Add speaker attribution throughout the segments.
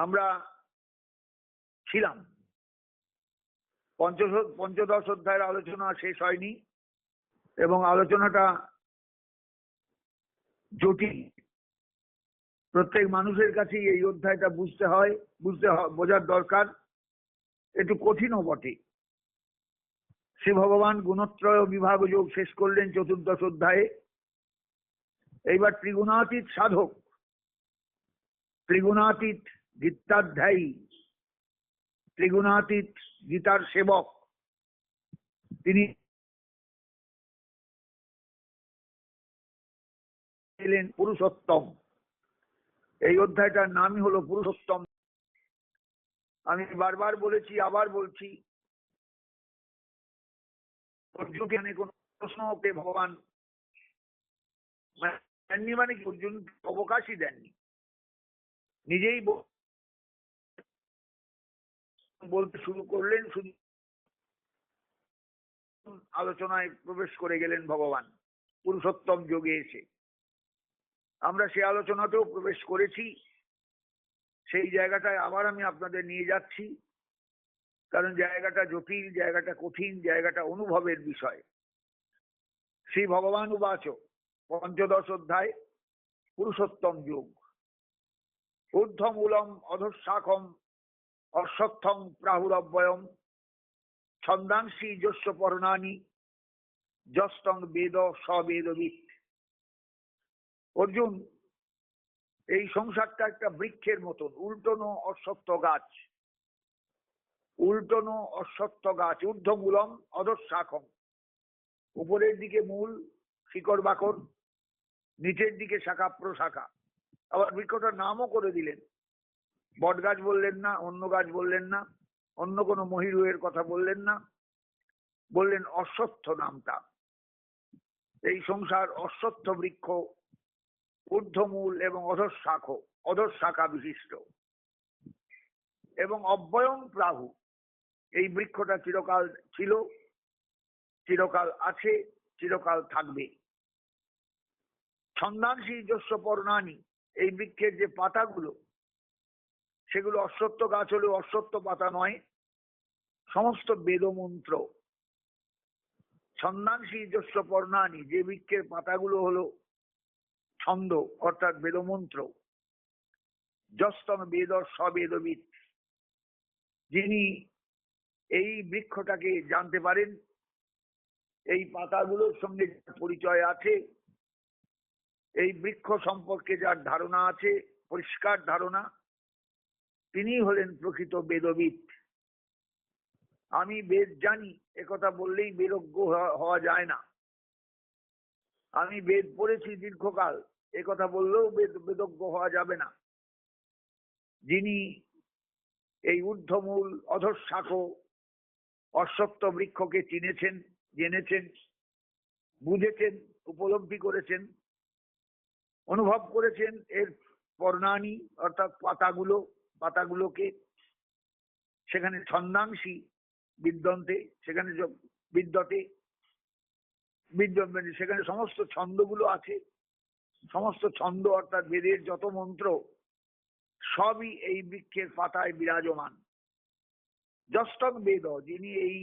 Speaker 1: আমরা ছিলাম। পঞ্চশ, পঞ্চদশ অধ্যায়ের আলোচনা শেষ হয়নি এবং আলোচনাটা জটিল। প্রত্যেক মানুষের কাছেই এই অধ্যায়টা বুঝতে হয়, বুঝতে বোঝার দরকার। একটু কঠিনও বটে। শ্রী ভগবান গুণত্রয় বিভাগ যোগ শেষ করলেন চতুর্দশ অধ্যায়ে। এইবার ত্রিগুণাতীত সাধক। ত্রিগুণাতীত গীতাধ্যায়ী, ত্রিগুণাতীত গীতার সেবক। তিনি এলেন পুরুষোত্তম। এই অধ্যায়টার নামই হলো পুরুষোত্তম। আমি বারবার বলেছি, আবার বলছি, অর্জুনকে কোন প্রশ্নকে ভগবান দেননি মানে অর্জুন অবকাশই দেননি। নিজেই বলতে শুরু করলেন, শুধু আলোচনায় প্রবেশ করে গেলেন ভগবান। পুরুষোত্তম যোগে এসে। আমরা সে আলোচনাতেও প্রবেশ করেছি। সেই জায়গাটায় আবার আমি আপনাদের নিয়ে যাচ্ছি। কারণ জায়গাটা জটিল, জায়গাটা কঠিন, জায়গাটা অনুভবের বিষয়। শ্রী ভগবান উবাচ, পঞ্চদশ অধ্যায়, পুরুষোত্তম যুগ। ঊর্ধ্বমূলম অধঃশাখম অশ্বত্থং প্রাহুরব্বয়ম ছন্দাংশী যস্য পর্ণানি যস্তং বেদ সবেদবিদ অর্জুন, এই সংসারটা একটা বৃক্ষের মতন, উল্টোনো অশ্বত্থ গাছ। উল্টোনো অশ্বত্থ গাছ, ঊর্ধ্বমূলম অধঃশাখম। উপরের দিকে মূল, শিকড় বাকর, নিচের দিকে শাখা প্রশাখা। আবার বৃক্ষটার নামও করে দিলেন। বট গাছ বললেন না, অন্য গাছ বললেন না, অন্য কোনো মহিরুহের কথা বললেন না। বললেন, অশ্বত্থ নামটা। এই সংসার অশ্বত্থ বৃক্ষ, ঊর্ধ্বমূল এবং অধঃশাখ অধঃশাখা বিশিষ্ট এবং অব্যয়ম প্রাহু, এই বৃক্ষটা চিরকাল ছিল, চিরকাল আছে, চিরকাল থাকবে। ছন্দাংশী যস্য পর্ণানি, এই বৃক্ষের যে পাতাগুলো সেগুলো অশ্বত্থ গাছ হলেও অশ্বত্থ পাতা নয়, সমস্ত বেদমন্ত্র। ছন্দাংশী যস্য পর্ণানি, যে বৃক্ষের পাতাগুলো হলো ছন্দ, অর্থাৎ বেদমন্ত্র। যস্তম বেদ সবেদবিদ যিনি এই বৃক্ষটাকে জানতে পারেন, এই পাতাগুলোর সঙ্গে পরিচয় আছে, এই বৃক্ষ সম্পর্কে যার ধারণা আছে, পরিষ্কার ধারণা তিনি হলেন প্রকৃত বেদবিদ। আমি বেদ জানি একথা বললেই বেদজ্ঞ হওয়া- যায় না। আমি বেদ পড়েছি দীর্ঘকাল একথা বললেও বেদ, বেদজ্ঞ হওয়া যাবে না। যিনি এই ঊর্ধ্বমূল অধঃশাখ অশ্বত্থ বৃক্ষকে চিনেছেন, জেনেছেন, বুঝেছেন, উপলব্ধি করেছেন, অনুভব করেছেন এর পর্ণানি, অর্থাৎ পাতাগুলো পাতাগুলোকে সেখানে ছন্দাংশী বিদ্যন্তে সেখানে বিদ্যতে বিদ্য মানে সেখানে সমস্ত ছন্দগুলো আছে। সমস্ত ছন্দ অর্থাৎ বেদের যত মন্ত্র, সবই এই বৃক্ষের পাতায় বিরাজমান। যষ্টক বেদ, যিনি এই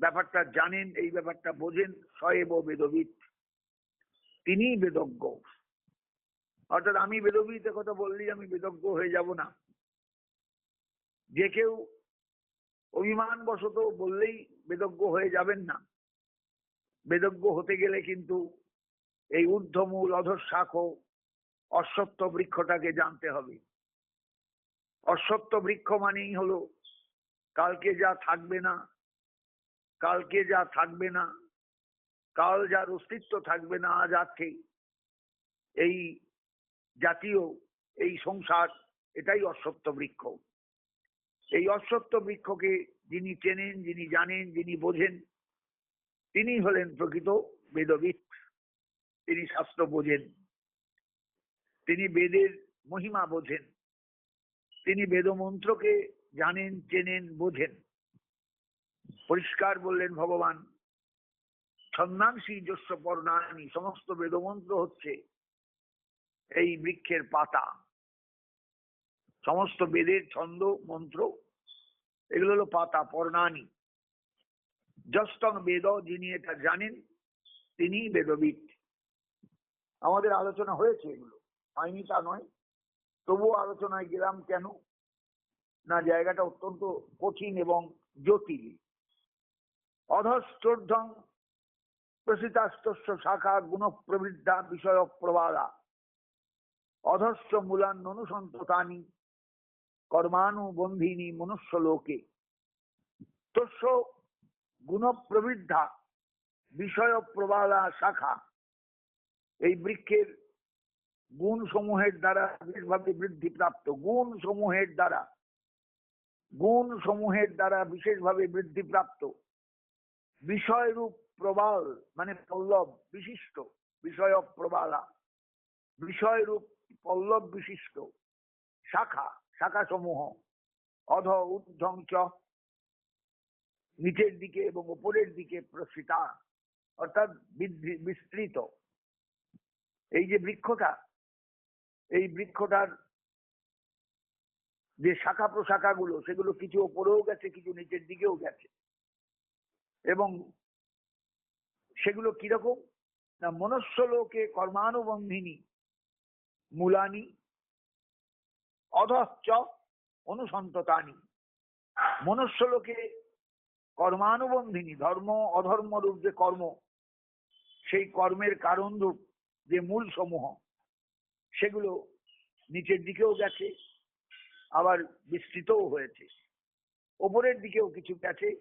Speaker 1: ব্যাপারটা জানেন, এই ব্যাপারটা বোঝেন সয়েব বেদবিদ তিনি বেদজ্ঞ। অর্থাৎ আমি বেদবিদ কথা বললেই আমি বেদজ্ঞ হয়ে যাব না। যে কেউ অভিমান বশত বললেই বেদজ্ঞ হয়ে যাবেন না। বেদজ্ঞ হতে গেলে কিন্তু এই ঊর্ধ্বমূল অধঃশাখ অশ্বত্থ বৃক্ষটাকে জানতে হবে। অশ্বত্থ বৃক্ষ মানেই হলো কালকে যা থাকবে না, কালকে যা থাকবে না, কাল যার অস্তিত্ব থাকবে না আজ আছে এই জাতীয় এই সংসার, এটাই অশ্বত্থ বৃক্ষ। এই অশ্বত্থ বৃক্ষকে যিনি চেনেন, যিনি জানেন, যিনি বোঝেন তিনি হলেন প্রকৃত বেদবিদ তিনি শাস্ত্র বোঝেন, তিনি বেদের মহিমা বোঝেন, তিনি বেদমন্ত্রকে জানেন, চেনেন, বোঝেন। পরিষ্কার বললেন ভগবান, ছন্দাংশী যস্য পর্ণানি, সমস্ত বেদমন্ত্র হচ্ছে এই বৃক্ষের পাতা। সমস্ত বেদের ছন্দ, মন্ত্র, এগুলো হলো পাতা, পর্ণানি। জস্তং বেদ যিনি এটা জানেন তিনি বেদবিদ। আমাদের আলোচনা হয়েছে এগুলো। হয়নি তা নয়। তবুও আলোচনায় গেলাম কেন? না, জায়গাটা অত্যন্ত কঠিন এবং জটিল। অধস্তর্ধং প্রসিতাস্তস্য শাখা গুণ প্রবৃদ্ধা বিষয় প্রবাদা অধস্য কর্মানুবন্ধিনী মনুষ্য লোকে তস্য গুণ প্রবৃদ্ধা বিষয় প্রবালা শাখা। এই বৃক্ষের গুণ সমূহের দ্বারা বিশেষভাবে বৃদ্ধি প্রাপ্ত। গুণ সমূহের দ্বারা গুণ সমূহের দ্বারা বিশেষভাবে বৃদ্ধি প্রাপ্ত। বিষয়রূপ প্রবাল মানে পল্লব, বিশিষ্ট, বিষয় প্রবালা। বিষয়রূপ পল্লব বিশিষ্ট। শাখা শাখা সমূহ অধ ঊর্ধ্বং চ। নিচের দিকে এবং উপরের দিকে প্রসিতা অর্থাৎ বিস্তৃত। এই যে বৃক্ষটা, এই বৃক্ষটার যে শাখা প্রশাখাগুলো, সেগুলো কিছু ওপরেও গেছে, কিছু নিচের দিকেও গেছে। এবং সেগুলো কীরকম? না মনুষ্য লোকে কর্মানুবন্ধিনী। মূলানি, অধশ্চ অনুসন্ততানি। মনুষ্য লোকে কর্মানুবন্ধিনী, ধর্ম অধর্ম রূপ যে কর্ম, সেই কর্মের কারণ রূপ যে মূল সমূহ সেগুলো নিচের দিকেও গেছে, আবার বিস্তৃতও হয়েছে। ওপরের দিকেও কিছু গেছে,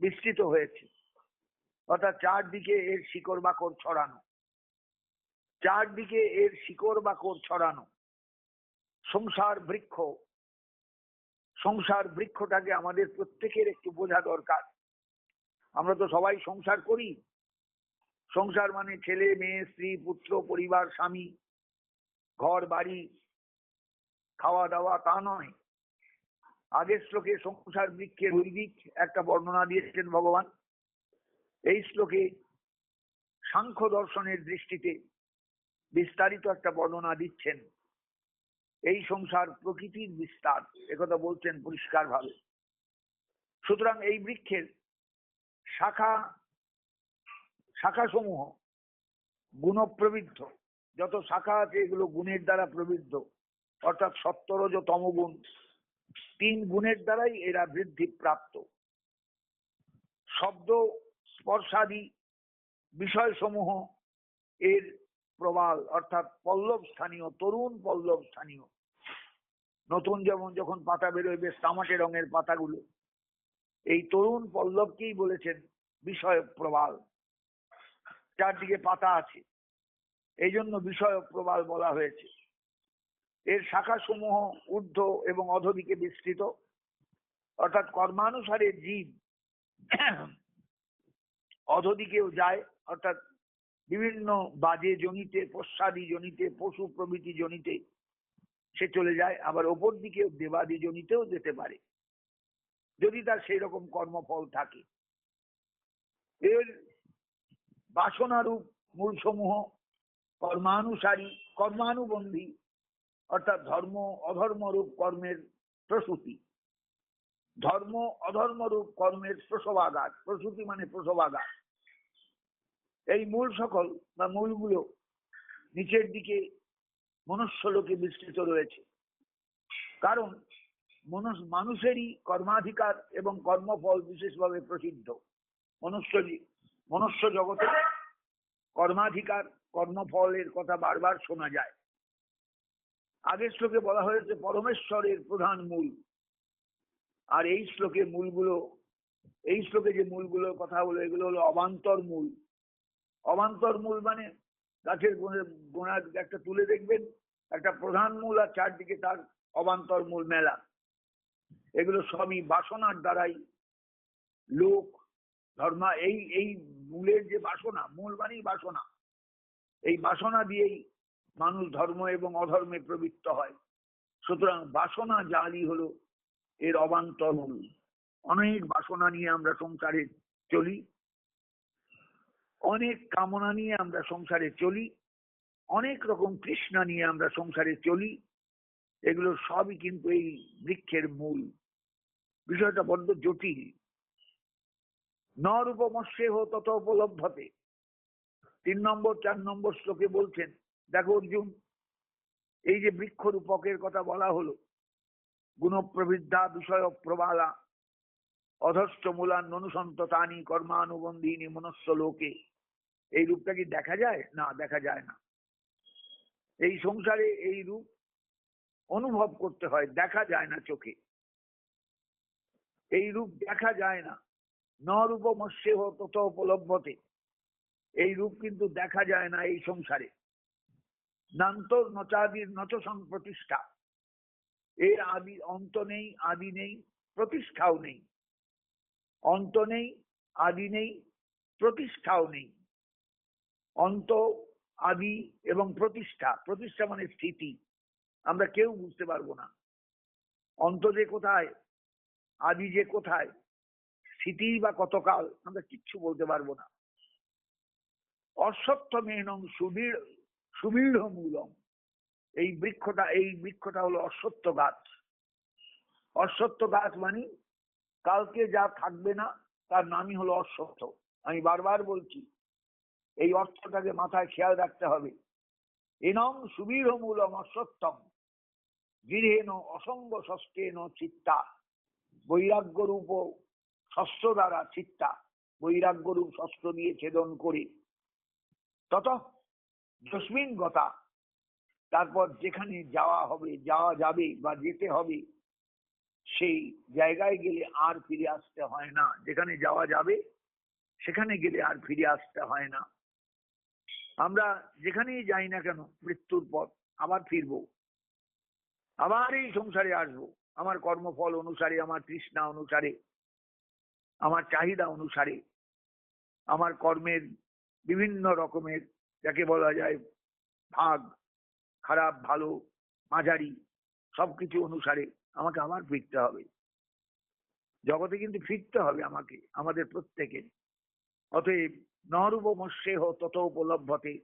Speaker 1: বিস্তৃত হয়েছে। অর্থাৎ চারদিকে এর শিকড় বাকড় ছড়ানো। চারদিকে এর শিকড় বাকড় ছড়ানো। সংসার বৃক্ষ। সংসার বৃক্ষটাকে আমাদের প্রত্যেকের একটু বোঝা দরকার। আমরা তো সবাই সংসার করি। সংসার মানে ছেলে, মেয়ে, স্ত্রী, পুত্র, পরিবার, স্বামী, ঘর, বাড়ি খাওয়া দাওয়া তা নয়। আগের শ্লোকে সংসার বৃক্ষের দৈবিক একটা বর্ণনা দিয়েছেন ভগবান। এই শ্লোকে সাংখ্য দর্শনের দৃষ্টিতে বিস্তারিত একটা বর্ণনা দিচ্ছেন। এই সংসার প্রকৃতির বিস্তার, একথা বলছেন পরিষ্কার ভাবে সুতরাং এই বৃক্ষের শাখা শাখা সমূহ গুণপ্রবৃদ্ধ। যত শাখা আছে, এগুলো গুণের দ্বারা প্রবৃদ্ধ। অর্থাৎ সত্তরজ তমগুণ, তিন গুণের দ্বারাই এরা বৃদ্ধি প্রাপ্ত। শব্দ, স্পর্শাদি বিষয়সমূহ এর প্রবাল, অর্থাৎ পল্লব স্থানীয়, তরুণ পল্লব স্থানীয়। নতুন যেমন যখন পাতা বেরোয়, বেশ তামাটে রঙের পাতাগুলো। এই তরুণ পল্লবকেই বলেছেন বিষয় প্রবাল। চারদিকে পাতা আছে। এই জন্য বিষয় প্রবাল বলা হয়েছে। এর শাখা সমূহ ঊর্ধ্ব এবং অধদিকে বিস্তৃত। অর্থাৎ কর্মানুসারে জীব অধদিকেও যায়, অর্থাৎ বিভিন্ন বাজে জনিতে পশ্চাদি জনিতে পশু প্রভৃতি জনিতে সে চলে যায়, আবার ওপর দিকে দেবাদি জনিতেও যেতে পারে। যদি তার সেই রকম কর্মফল থাকে। এর বাসনারূপ মূলসমূহ কর্মানুসারী, কর্মানুবন্ধী, অর্থাৎ ধর্ম অধর্মরূপ কর্মের প্রসূতি। ধর্ম অধর্মরূপ কর্মের প্রসবাগার প্রসূতি মানে প্রসবাগার এই মূল সকল বা মূলগুলো নিচের দিকে মনুষ্য লোকে বিস্তৃত রয়েছে। কারণ মানুষেরই কর্মাধিকার এবং কর্মফল বিশেষভাবে প্রসিদ্ধ। মনুষ্য মনুষ্য জগতে কর্মাধিকার, কর্মফলের কথা বারবার শোনা যায়। আগের শ্লোকে বলা হয়েছে, পরমেশ্বরের প্রধান মূল। আর এই শ্লোকে মূলগুলো, এই শ্লোকে যে মূলগুলোর কথা হলো এগুলো হলো অবান্তর মূল। অবান্তর মূল মানে গাছের গোড়ার একটা তুলে দেখবেন, একটা প্রধান মূল আর চারদিকে তার অবান্তর মূল মেলা। এগুলো সবই বাসনার দ্বারাই লোক, ধর্মা, এই এই মূলের যে বাসনা, মূল মানেই বাসনা। এই বাসনা দিয়েই মানুষ ধর্ম এবং অধর্মে প্রবৃত্ত হয়। সুতরাং বাসনা জালি হলো এর অবান্তর মূল। অনেক বাসনা নিয়ে আমরা সংসারে চলি। অনেক কামনা নিয়ে আমরা সংসারে চলি, অনেক রকম তৃষ্ণা নিয়ে আমরা সংসারে চলি, এগুলো সবই কিন্তু এই বৃক্ষের মূল। বিষয়টা বড্ড জটিল। নরূপমস্যে হো তত উপলব্ধতে। তিন নম্বর, চার নম্বর শ্লোকে বলছেন, দেখো অর্জুন, এই যে বৃক্ষরূপকের কথা বলা হলো গুণপ্রবৃদ্ধা বিষয় প্রবালা অধস্থ মূলান অনুসন্ততানি কর্মানুবন্ধিনী মনস্য লোকে। এই রূপটা কি দেখা যায়? না, দেখা যায় না। এই সংসারে এই রূপ অনুভব করতে হয়, দেখা যায় না চোখে। এই রূপ দেখা যায় না। ন রূপমস্যে তত উপলব্ধতে। এই রূপ কিন্তু দেখা যায় না এই সংসারে। নান্তর নচাদির নচ প্রতিষ্ঠা। এর আদি অন্ত নেই, আদি নেই, প্রতিষ্ঠাও নেই। অন্ত নেই, আদি নেই, প্রতিষ্ঠাও নেই। অন্ত, আদি এবং প্রতিষ্ঠা প্রতিষ্ঠা মানে স্থিতি। আমরা কেউ বুঝতে পারব না। অন্ত যে কোথায়, আদি যে কোথায় স্থিতি বা কতকাল, আমরা কিচ্ছু বলতে পারব না। অসত্য মেনং সুদৃঢ় সুদৃঢ় মূলম এই বৃক্ষটা এই বৃক্ষটা হলো অসত্য গাছ। অসত্য গাছ মানে কালকে যা থাকবে না, তার নামই হলো অসত্য আমি বারবার বলছি, এই অর্থটাকে মাথায় খেয়াল রাখতে হবে। এনম সুবীর মূলম অসত্যম দৃঢ়েন অসঙ্গ ষষ্ঠেন চিত্তা বৈরাগ্য রূপ শস্ত্র দ্বারা চিত্তা বৈরাগ্য রূপ শস্ত্র দিয়ে ছেদন করে। তত যস্মিন গতা, তারপর যেখানে যাওয়া হবে, যাওয়া যাবে বা যেতে হবে সেই জায়গায় গেলে আর ফিরে আসতে হয় না। যেখানে যাওয়া যাবে, সেখানে গেলে আর ফিরে আসতে হয় না। আমরা যেখানেই যাই না কেন, মৃত্যুর পর আবার ফিরবো। আবার এই সংসারে আসব। আমার কর্মফল অনুসারে, আমার তৃষ্ণা অনুসারে, আমার চাহিদা অনুসারে, আমার কর্মের বিভিন্ন রকমের, যাকে বলা যায় ভাগ, খারাপ, ভালো, মাঝারি, সবকিছু অনুসারে আমাকে আবার ফিরতে হবে। জগতে কিন্তু ফিরতে হবে আমাকে, আমাদের প্রত্যেকে। অতএব নরূপমস্যেহ তত উপলব্ধতে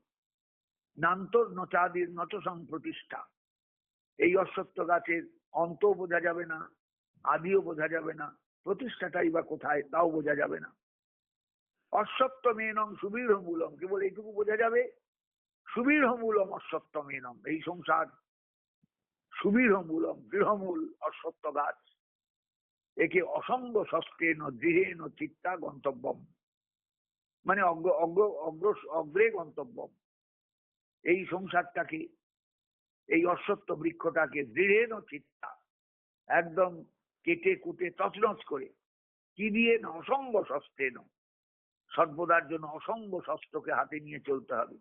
Speaker 1: নান্তর নচাদির নচ সংপ্রতিষ্ঠা এই অশ্বত্থ গাছের অন্ত বোঝা যাবে না, আদিও বোঝা যাবে না, প্রতিষ্ঠাটাই বা কোথায় তাও বোঝা যাবে না। অশ্বত্থ মেনম সুবীর মূলম কেবল এইটুকু বোঝা যাবে? সুবীর মূলম অশ্বত্থ মেনম এই সংসার সুবীর মূলম দৃঢ়মূল অশ্বত্থ গাছ একে অসঙ্গ ষষ্ঠেন দৃঢ়েন চিত্তা গন্তব্যম। মানে অগ্র গন্তব্যম। এই সংসারটাকে, এই অশ্বত্থ বৃক্ষটাকে দৃঢ়েন চিত্তা, একদম কেটে কুটে তছনছ করে, কি দিয়ে না অসঙ্গ শস্ত্রেন সর্বদার জন্য অসঙ্গ শস্ত্রকে হাতে নিয়ে চলতে হবে।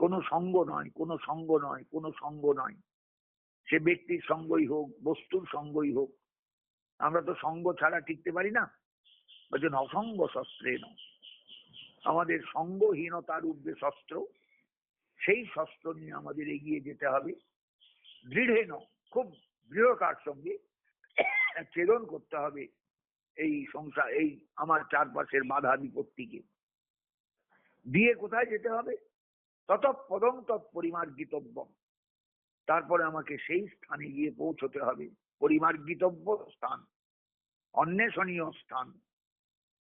Speaker 1: কোনো সঙ্গ নয়, কোনো সঙ্গ নয়, কোনো সঙ্গ নয়। সে ব্যক্তির সঙ্গই হোক, বস্তুর সঙ্গই হোক, আমরা তো সঙ্গ ছাড়া টিকতে পারি না। বলছেন, অসঙ্গ শস্ত্রেন আমাদের সঙ্গহীনতার উঠবে শস্ত্র, সেই শস্ত্র নিয়ে আমাদের এগিয়ে যেতে হবে। দৃঢ়েন খুব দৃঢ়তার সঙ্গে ছেদন করতে হবে এই সংসার, এই আমার চারপাশের বাধা বিপত্তিকে। দিয়ে কোথায় যেতে হবে? তত পদম তৎ পরিমার্গিতব্যম তারপরে আমাকে সেই স্থানে গিয়ে পৌঁছতে হবে। পরিমার্গিতব্য স্থান, অন্বেষণীয় স্থান।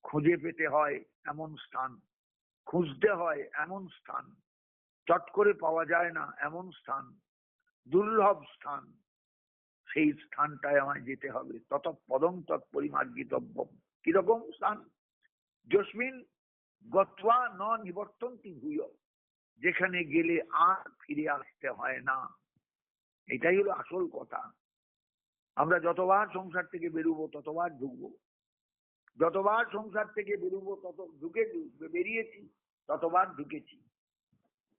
Speaker 1: খুঁজে পেতে হয় এমন স্থান, খুঁজতে হয় এমন স্থান। চট করে পাওয়া যায় না এমন স্থান, দুর্লভ স্থান। সেই স্থানটায় আমায় যেতে হবে। তত পদম তৎ পরিমার্গিতব্য কীরকম স্থান? যস্মিন গত্বা ন নিবর্তন্তি ভূয়, যেখানে গেলে আর ফিরে আসতে হয় না। এটাই হলো আসল কথা। আমরা যতবার সংসার থেকে বেরোবো, ততবার ঢুকবো। যতবার সংসার থেকে বেরোবো, তত ঢুকে বেরিয়েছি, ততবার ঢুকেছি।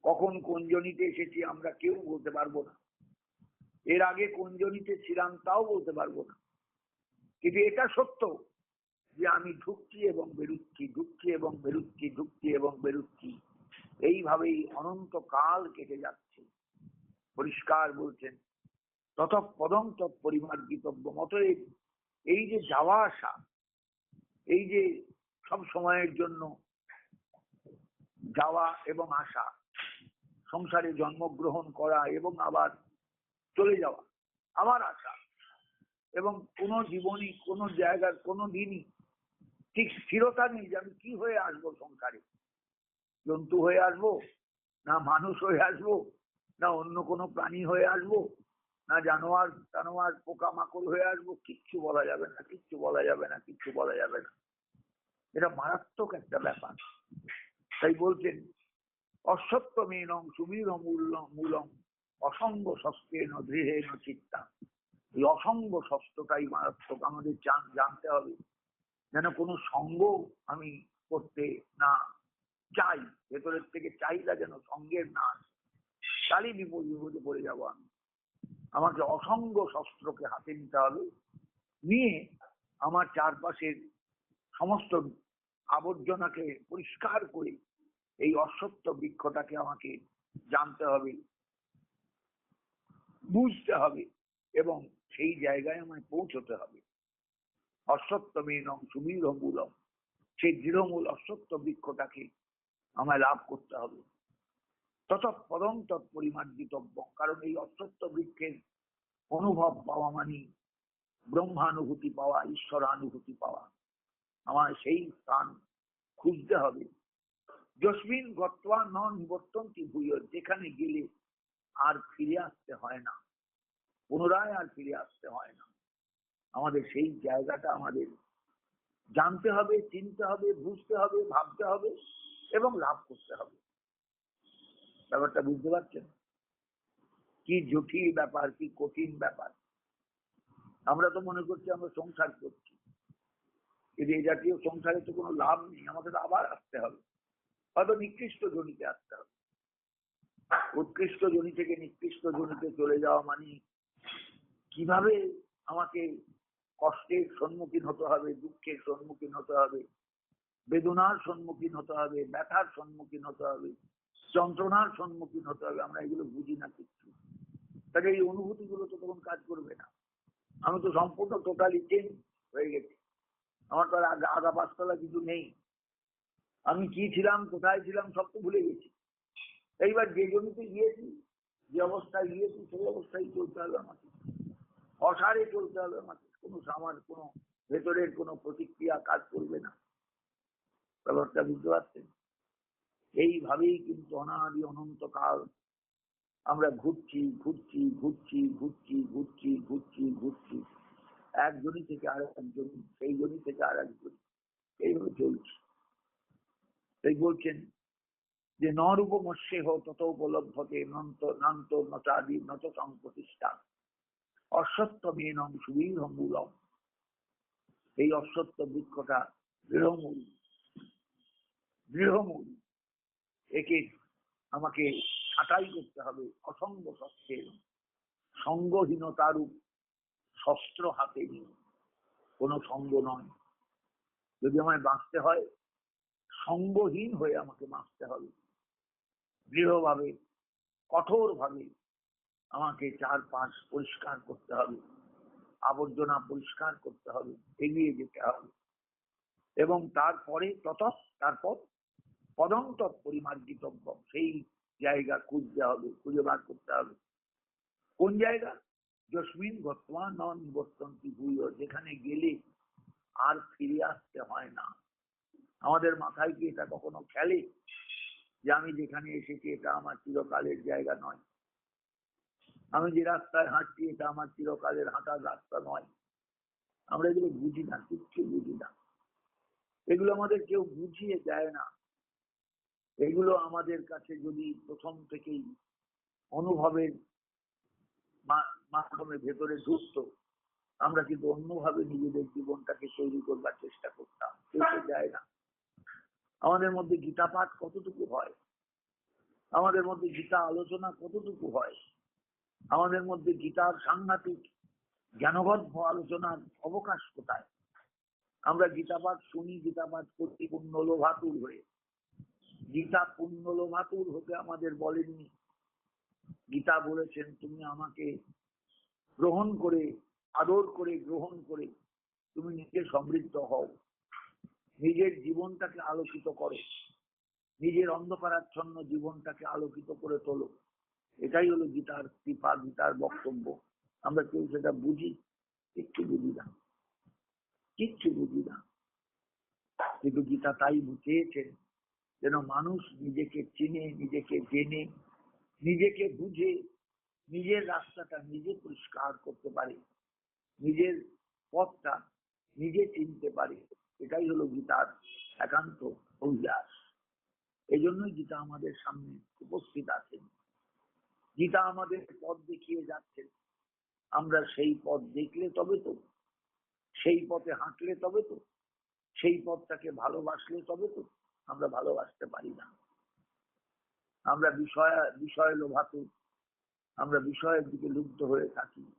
Speaker 1: কখন কোন জনিতে এসেছি আমরা কেউ বলতে পারব না। এর আগে কোন জনিতে ছিলাম তাও বলতে পারব না। কিন্তু এটা সত্য যে আমি ঢুকছি এবং বেরুচ্ছি, ঢুকছি এবং বেরুচ্ছি, ঢুকছি এবং বেরুচ্ছি। এইভাবেই অনন্ত কাল কেটে যাচ্ছে। পরিষ্কার বলছেন তত পদম তৎ পরিমার্গিতব্য অতএব এই যে যাওয়া আসা, এই যে সব সময়ের জন্য যাওয়া এবং আসা, সংসারে জন্মগ্রহণ করা এবং আবার চলে যাওয়া আবার আশা। এবং কোন জীবনী কোন জায়গার, কোন দিনই ঠিক স্থিরতা নেই যে আমি কি হয়ে আসব সংসারে। জন্তু হয়ে আসব না মানুষ হয়ে আসব? না অন্য কোনো প্রাণী হয়ে আসব, না জানোয়ার টানোয়ার পোকামাকড় হয়ে আসব, কিচ্ছু বলা যাবে না, কিচ্ছু বলা যাবে না, কিচ্ছু বলা যাবে না। এটা মারাত্মক একটা ব্যাপার। তাই বলছেন অসত্য মেনং সুবীর মূলম অসঙ্গ শস্ত্রেন দৃঢ়েন চিত্তা এই অসঙ্গ শস্ত্রটাই মারাত্মক, আমাদের জান- জানতে হবে। যেন কোনো সঙ্গ আমি করতে না চাই, ভেতরের থেকে চাইলা যেন সঙ্গের না আসে। বিপদ বিপদে পড়ে যাব আমি। আমাকে অসঙ্গ শস্ত্রকে হাতে নিতে হবে। নিয়ে আমার চারপাশের সমস্ত আবর্জনাকে পরিষ্কার করে এই অসত্য বৃক্ষটাকে আমাকে জানতে হবে, বুঝতে হবে এবং সেই জায়গায় আমায় পৌঁছতে হবে। অসত্য মেনম সুবীর মূলম সেই দৃঢ়মূল অসত্য বৃক্ষটাকে আমায় লাভ করতে হবে। তত পদম তৎপরিমার্জিতব্য কারণ এই অসত্য বৃক্ষের অনুভব পাওয়া মানে ব্রহ্মানুভূতি পাওয়া, ঈশ্বরানুভূতি পাওয়া। আমার সেই স্থান খুঁজতে হবে। যস্মিন গত্বা ন নিবর্তন্তি ভূয়, যেখানে গেলে আর ফিরে আসতে হয় না। পুনরায় আর ফিরে আসতে হয় না। আমাদের সেই জায়গাটা আমাদের জানতে হবে, চিনতে হবে, বুঝতে হবে, ভাবতে হবে এবং লাভ করতে হবে। ব্যাপারটা বুঝতে পারছেন? কি জটিল ব্যাপার, কি কঠিন ব্যাপার? আমরা তো মনে করছি আমরা সংসার করছি। কিন্তু এই জাতীয় সংসারে তো কোনো লাভ নেই, আমাকে তো আবার আসতে হবে। হয়তো নিকৃষ্ট জনিতে আসতে হবে। উৎকৃষ্ট জনি থেকে নিকৃষ্ট জনিতে চলে যাওয়া মানে কীভাবে আমাকে কষ্টের সম্মুখীন হতে হবে, দুঃখের সম্মুখীন হতে হবে, বেদনার সম্মুখীন হতে হবে, ব্যথার সম্মুখীন হতে হবে? যন্ত্রণার সম্মুখীন হতে হবে, আমরা এগুলো বুঝি না কিচ্ছু। তাহলে এই অনুভূতি গুলো তো তখন কাজ করবে না। আমি তো সম্পূর্ণ টোটালি চেঞ্জ হয়ে গেছি। আমার তো আর আগা- পাঁচতলা কিছু নেই। আমি কি ছিলাম, কোথায় ছিলাম, সব তো ভুলে গেছি। এইবার যে জমিতে গিয়েছি, যে অবস্থায় গিয়েছি, সেই অবস্থায় চলতে হবে আমাকে। অসারে চলতে হবে আমাকে। কোনো আমার কোনো ভেতরের কোনো প্রতিক্রিয়া কাজ করবে না। ব্যাপারটা বুঝতে পারছেন? এইভাবেই কিন্তু অনাদি অনন্তকাল আমরা ঘুরছি ঘুরছি ঘুরছি ঘুরছি ঘুরছি ঘুরছি ঘুরছি। এক জনি থেকে আর একজন সেই জনি থেকে আর একজন এইভাবে চলছে। তাই বলছেন যে নরূপ মৎস্যে হোক তত উপলব্ধতে নন্ত, নান্ত নচাদি নত সংপ্রতিষ্ঠা। অশ্বত্থ মেনম সুবীর মূলম। এই অশ্বত্থ বৃক্ষটা দৃঢ়মূল। দৃঢ়মূল। একে আমাকে ছাঁটাই করতে হবে। অসঙ্গ শস্ত্রের সঙ্গহীনতারূপ শস্ত্র হাতে নিয়ে। কোনো সঙ্গ নয়। যদি আমায় বাঁচতে হয়, সঙ্গহীন হয়ে আমাকে বাঁচতে হবে। দৃঢ়ভাবে, কঠোরভাবে আমাকে চারপাশ পরিষ্কার করতে হবে। আবর্জনা পরিষ্কার করতে হবে। এগিয়ে যেতে হবে। এবং তারপরে তত তারপর পদন্ত পরিমার্জিতব্য সেই জায়গা খুঁজতে হবে, খুঁজে বার করতে হবে। কোন জায়গা? যস্মিন বর্তমান ন নিবর্তন্তি ভূয় যেখানে গেলে আর ফিরে আসতে হয় না। আমাদের মাথায় কি এটা কখনো খেলে? যে আমি যেখানে এসেছি, এটা আমার চিরকালের জায়গা নয়। আমি যে রাস্তায় হাঁটছি, এটা আমার চিরকালের হাঁটার রাস্তা নয়। আমরা এগুলো বুঝি না, কিচ্ছু বুঝি না। এগুলো আমাদের কেউ বুঝিয়ে দেয় না। এগুলো আমাদের কাছে যদি প্রথম থেকেই অনুভবের মাধ্যমে ভেতরে ঢুকতো, আমরা কিন্তু অন্যভাবে নিজেদের জীবনটাকে তৈরি করবার চেষ্টা করতাম। তো না। আমাদের মধ্যে গীতা পাঠ কতটুকু হয়? আমাদের মধ্যে গীতা আলোচনা কতটুকু হয়? আমাদের মধ্যে গীতার সাংঘাতিক জ্ঞানবদ্ধ আলোচনার অবকাশ কোথায়? আমরা গীতা পাঠ শুনি গীতা পাঠ পুণ্য লোভাতুর হয়ে। গীতা পুণ্য লোভাতুর হতে আমাদের বলেননি। গীতা বলেছেন, তুমি আমাকে গ্রহণ করে, আদর করে, গ্রহণ করে তুমি নিজে সমৃদ্ধ হও। নিজের জীবনটাকে আলোকিত করো। নিজের অন্ধকারাচ্ছন্ন জীবনটাকে আলোকিত করে তোলো। এটাই হলো গীতার কৃপা, গীতার বক্তব্য। আমরা কেউ সেটা বুঝি? কিচ্ছু বুঝি না। কিচ্ছু বুঝি না। কিন্তু গীতা তাই চেয়েছেন যেন মানুষ নিজেকে চিনে, নিজেকে জেনে, নিজেকে বুঝে, নিজের রাস্তাটা নিজে পরিষ্কার করতে পারে, নিজের পথটা নিজে চিনতে পারে। এটাই হলো গীতার একান্ত অভিলাষ এই জন্যই গীতা আমাদের সামনে উপস্থিত আছেন। গীতা আমাদের পথ দেখিয়ে যাচ্ছেন আমরা সেই পথ দেখলে তবে তো, সেই পথে হাঁটলে তবে তো, সেই পথটাকে ভালোবাসলে তবে তো আমরা ভালোবাসতে পারি না। আমরা বিষয় বিষয় লোভাতু, আমরা বিষয়ের দিকে লুপ্ত হয়ে থাকি।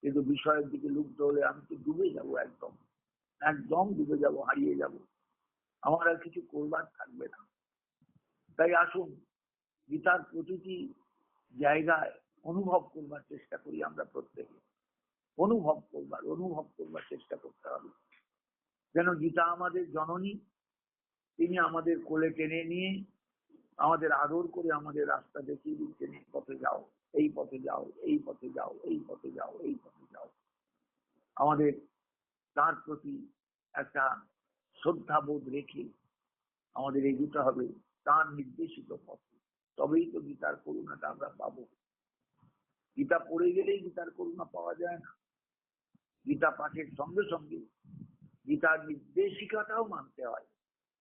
Speaker 1: কিন্তু বিষয়ের দিকে লুপ্ত হলে আমি তো ডুবে যাব একদম। একদম ডুবে যাব, হারিয়ে যাব। আমার আর কিছু করবার থাকবে না। তাই আসুন, গীতার প্রতিটি জায়গায় অনুভব করবার চেষ্টা করি আমরা প্রত্যেকে। অনুভব করবার অনুভব করবার চেষ্টা করতে হবে। যেন গীতা আমাদের জননী তিনি আমাদের কোলে টেনে নিয়ে, আমাদের আদর করে আমাদের রাস্তা দেখিয়ে দিচ্ছেন এই পথে যাও, এই পথে যাও, এই পথে যাও, এই পথে যাও, এই পথে যাও। আমাদের তার প্রতি একটা শ্রদ্ধাবোধ রেখে আমাদের এগোতে হবে তার নির্দেশিত পথে। তবেই তো গীতার করুণাটা আমরা পাবো। গীতা পড়ে গেলেই গীতার করুণা পাওয়া যায় না। গীতা পাঠের সঙ্গে সঙ্গে গীতার নির্দেশিকাটাও মানতে হয়।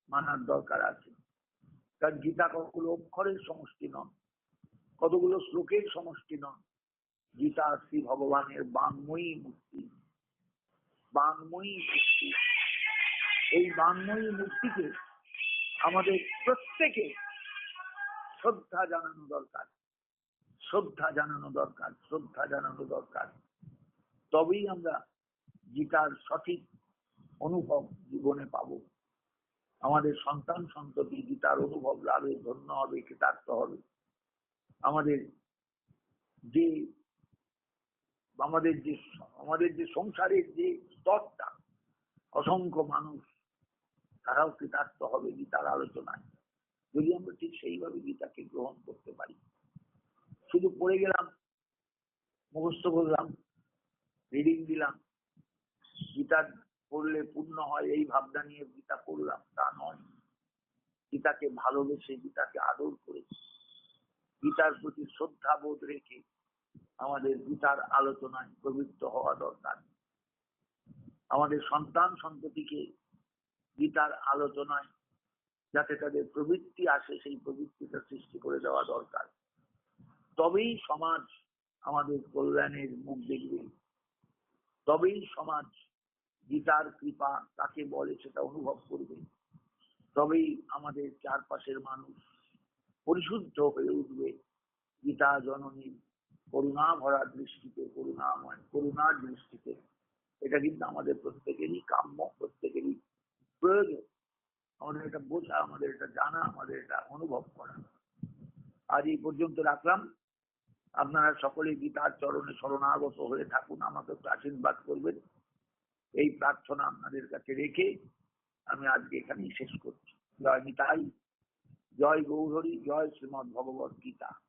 Speaker 1: মানার দরকার আছে। কারণ গীতা কতগুলো অক্ষরের সমষ্টি নন কতগুলো শ্লোকের সমষ্টি নন গীতা শ্রী ভগবানের বাংময়ী মূর্তি। বাংময়ী মূর্তি। এই বাংময়ী মূর্তিকে আমাদের প্রত্যেকে শ্রদ্ধা জানানো দরকার। শ্রদ্ধা জানানো দরকার, শ্রদ্ধা জানানো দরকার। তবেই আমরা গীতার সঠিক অনুভব জীবনে পাব। আমাদের সন্তান সন্ততি গীতার অনুভব লাভে ধন্য হবে কৃতার্থ হবে। আমাদের যে আমাদের যে আমাদের যে সংসারের যে স্তরটা, অসংখ্য মানুষ, তারাও কৃতার্থ হবে গীতার আলোচনায়। যদি আমরা ঠিক সেইভাবে গীতাকে গ্রহণ করতে পারি। শুধু পড়ে গেলাম, মুখস্থ করলাম রিডিং দিলাম, গীতার পড়লে পূর্ণ হয়, এই ভাবনা নিয়ে গীতা পড়লাম। তা নয়। গীতাকে ভালোবেসে গীতাকে আদর করে গীতার প্রতি শ্রদ্ধা বোধ রেখে আমাদের গীতার আলোচনায় প্রবৃত্ত হওয়া দরকার। আমাদের সন্তান সন্ততিকে গীতার আলোচনায় যাতে তাদের প্রবৃত্তি আসে, সেই প্রবৃত্তিটা সৃষ্টি করে দেওয়া দরকার। তবেই সমাজ আমাদের কল্যাণের মুখ দেখবে। তবেই সমাজ গীতার কৃপা তাকে বলে সেটা অনুভব করবে। তবেই আমাদের চারপাশের মানুষ পরিশুদ্ধ হয়ে উঠবে। গীতা জননীর করুণা ভরা দৃষ্টিতে, করুণাময়, করুণার দৃষ্টিতে। এটা কিন্তু আমাদের প্রত্যেকেরই কাম্য, প্রত্যেকেরই প্রয়োজন। আমাদের এটা বোঝা, আমাদের এটা জানা, আমাদের এটা অনুভব করা। আজ এই পর্যন্ত রাখলাম। আপনারা সকলে গীতার চরণে শরণাগত হয়ে থাকুন, আমাকে আশীর্বাদ করবেন। এই প্রার্থনা আপনাদের কাছে রেখে আমি আজকে এখানেই শেষ করছি। জয় নিতাই। জয় গৌধরী জয় শ্রীমদ ভগবত গীতা।